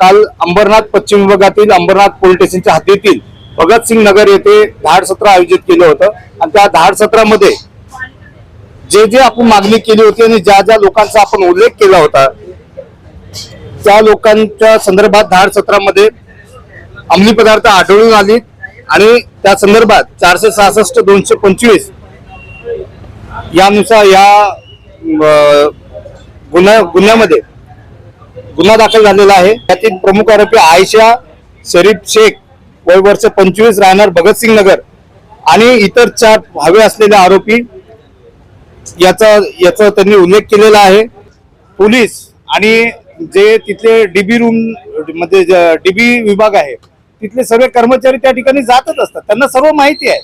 काल अंबरनाथ पश्चिम विभागातील अंबरनाथ पोलीस स्टेशनच्या हद्दीतील भगतसिंग नगर येथे धाड सत्र आयोजित केलं होतं. आणि त्या धाड सत्रामध्ये जे जे आपण मागणी केली होती आणि ज्या ज्या लोकांचा आपण उल्लेख केला होता त्या लोकांच्या संदर्भात धाड सत्रामध्ये अंमली पदार्थ आढळून आली आणि त्या संदर्भात चारशे सहासष्ट दोनशे पंचवीस यानुसार या गुन्ह्या गुन्ह्यामध्ये गुन्हा दाखल झालेला आहे. त्यातील प्रमुख आरोपी आयशा शरीफ शेख वय वर्ष पंचवीस राहणार भगतसिंग नगर. आणि इतर चार हवे असलेले आरोपी याचा याचा त्यांनी उल्लेख केलेला आहे. पोलीस आणि जे तिथले डीबी रूम म्हणजे मध्ये डीबी विभाग आहे तिथले सर्व कर्मचारी त्या ठिकाणी जातच असतात. त्यांना सर्व माहिती आहे.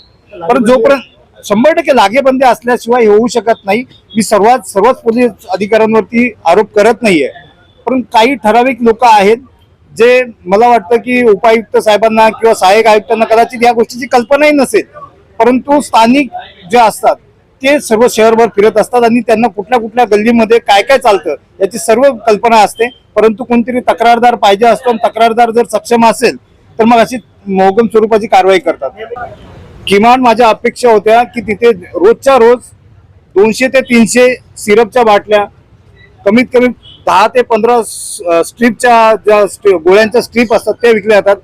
पण जोपर्यंत शंभर टक्के लागेबंदी असल्याशिवाय होऊ शकत नाही. मी सर्वात सर्वच पोलीस अधिकाऱ्यांवरती आरोप करत नाहीये. पण काही ठराविक लोक आहेत जे मला वाटतं की उपायुक्त साहेबांना किंवा सहाय्यक आयुक्तांना कदाचित या गोष्टीची कल्पनाही नसेल. परंतु स्थानिक जे असतात ते सर्व शहरभर फिरत असतात आणि त्यांना कुठल्या कुठल्या गल्लीमध्ये काय काय चालतं याची सर्व कल्पना असते. परंतु कोणतरी तक्रारदार पाहिजे असतो आणि तक्रारदार जर सक्षम असेल तर मग अशी मोगम स्वरूपाची कारवाई करतात. किमान माझ्या अपेक्षा होत्या की तिथे रोजच्या रोज दोनशे ते तीनशे सिरपच्या बाटल्या कमीत कमी दहा ते पंधरा स्ट्रीपच्या ज्या गोळ्यांच्या स्ट्रीप असतात त्या विकल्या जातात.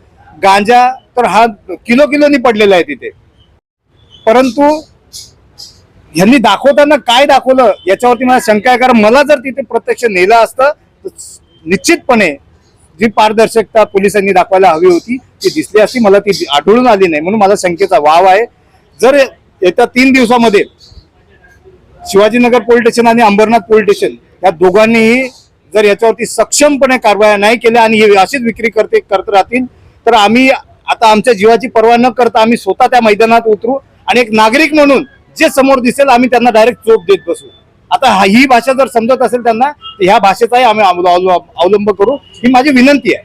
गांजा तर हा किलो किलोनी पडलेला आहे तिथे. परंतु यांनी दाखवताना काय दाखवलं याच्यावरती मला शंका आहे. कारण मला जर तिथे प्रत्यक्ष नेलं असतं तर निश्चितपणे जी पारदर्शकता पोलिसांनी दाखवायला हवी होती ती दिसली असती. मला ती आढळून आली नाही म्हणून मला शंकेचा वाव आहे. जर येत्या तीन दिवसामध्ये शिवाजीनगर पोलीस स्टेशन आणि अंबरनाथ पोलीस स्टेशन या दोघांनीही जर याच्यावरती सक्षमपणे कारवाया नाही केल्या आणि हे अशीच विक्री करते करत राहतील तर आम्ही आता आमच्या जीवाची पर्वा न करता आम्ही स्वतः त्या मैदानात उतरू आणि एक नागरिक म्हणून जे समोर दिसेल आम्ही त्यांना डायरेक्ट चोप देत बसू. आता हा- ही भाषा जर समजत असेल त्यांना ह्या भाषेचाही आम्ही अवलंब करू. ही माझी विनंती आहे.